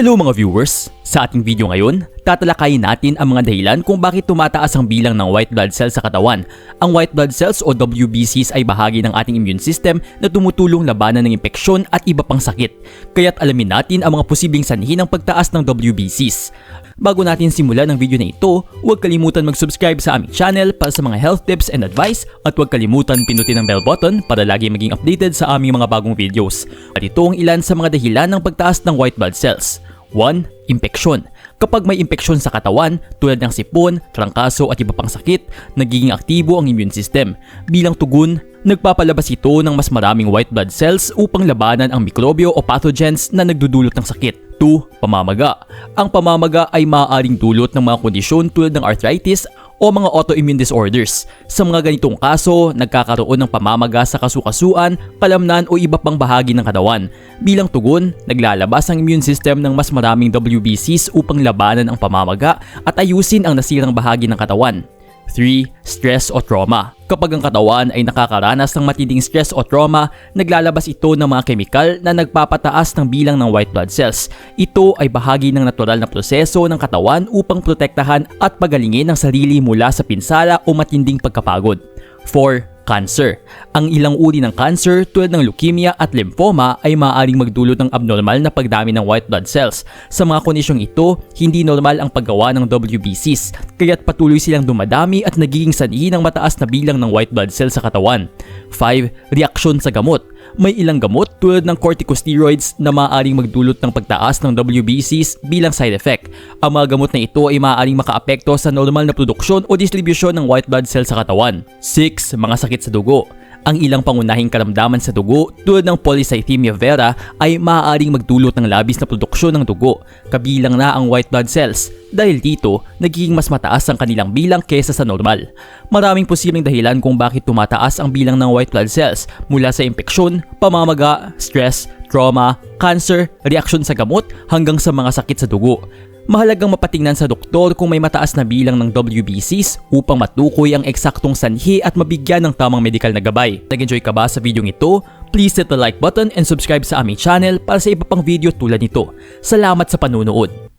Hello mga viewers! Sa ating video ngayon, tatalakayin natin ang mga dahilan kung bakit tumataas ang bilang ng white blood cells sa katawan. Ang white blood cells o WBCs ay bahagi ng ating immune system na tumutulong labanan ng impeksyon at iba pang sakit. Kaya't alamin natin ang mga posibleng sanhi ng pagtaas ng WBCs. Bago natin simulan ang video na ito, huwag kalimutan mag-subscribe sa aming channel para sa mga health tips and advice at huwag kalimutan pinutin ang bell button para lagi maging updated sa aming mga bagong videos. At ito ang ilan sa mga dahilan ng pagtaas ng white blood cells. 1. Impeksyon. Kapag may impeksyon sa katawan tulad ng sipon, trangkaso at iba pang sakit, nagiging aktibo ang immune system. Bilang tugon, nagpapalabas ito ng mas maraming white blood cells upang labanan ang mikrobyo o pathogens na nagdudulot ng sakit. 2. Pamamaga. Ang pamamaga ay maaaring dulot ng mga kondisyon tulad ng arthritis o mga autoimmune disorders. Sa mga ganitong kaso, nagkakaroon ng pamamaga sa kasukasuan, kalamnan o iba pang bahagi ng katawan. Bilang tugon, naglalabas ang immune system ng mas maraming WBCs upang labanan ang pamamaga at ayusin ang nasirang bahagi ng katawan. 3. Stress o trauma. Kapag ang katawan ay nakakaranas ng matinding stress o trauma, naglalabas ito ng mga kemikal na nagpapataas ng bilang ng white blood cells. Ito ay bahagi ng natural na proseso ng katawan upang protektahan at pagalingin ang sarili mula sa pinsala o matinding pagkapagod. 4 cancer. Ang ilang uri ng cancer tulad ng leukemia at lymphoma ay maaaring magdulot ng abnormal na pagdami ng white blood cells. Sa mga kondisyong ito, hindi normal ang paggawa ng WBCs, kaya't patuloy silang dumadami at nagiging sanhi ng mataas na bilang ng white blood cells sa katawan. 5. Reaksyon sa gamot. May ilang gamot tulad ng corticosteroids na maaaring magdulot ng pagtaas ng WBCs bilang side effect. Ang mga gamot na ito ay maaaring makaapekto sa normal na produksyon o distribusyon ng white blood cells sa katawan. 6. Mga sakit sa dugo. Ang ilang pangunahing karamdaman sa dugo tulad ng polycythemia vera ay maaaring magdulot ng labis na produksyon ng dugo, kabilang na ang white blood cells. Dahil dito, nagiging mas mataas ang kanilang bilang kesa sa normal. Maraming posibleng dahilan kung bakit tumataas ang bilang ng white blood cells mula sa impeksyon, pamamaga, stress, trauma, cancer, reaksyon sa gamot hanggang sa mga sakit sa dugo. Mahalagang mapatingnan sa doktor kung may mataas na bilang ng WBCs upang matukoy ang eksaktong sanhi at mabigyan ng tamang medikal na gabay. Nag-enjoy ka ba sa video ito? Please hit the like button and subscribe sa aming channel para sa iba pang video tulad nito. Salamat sa panunood!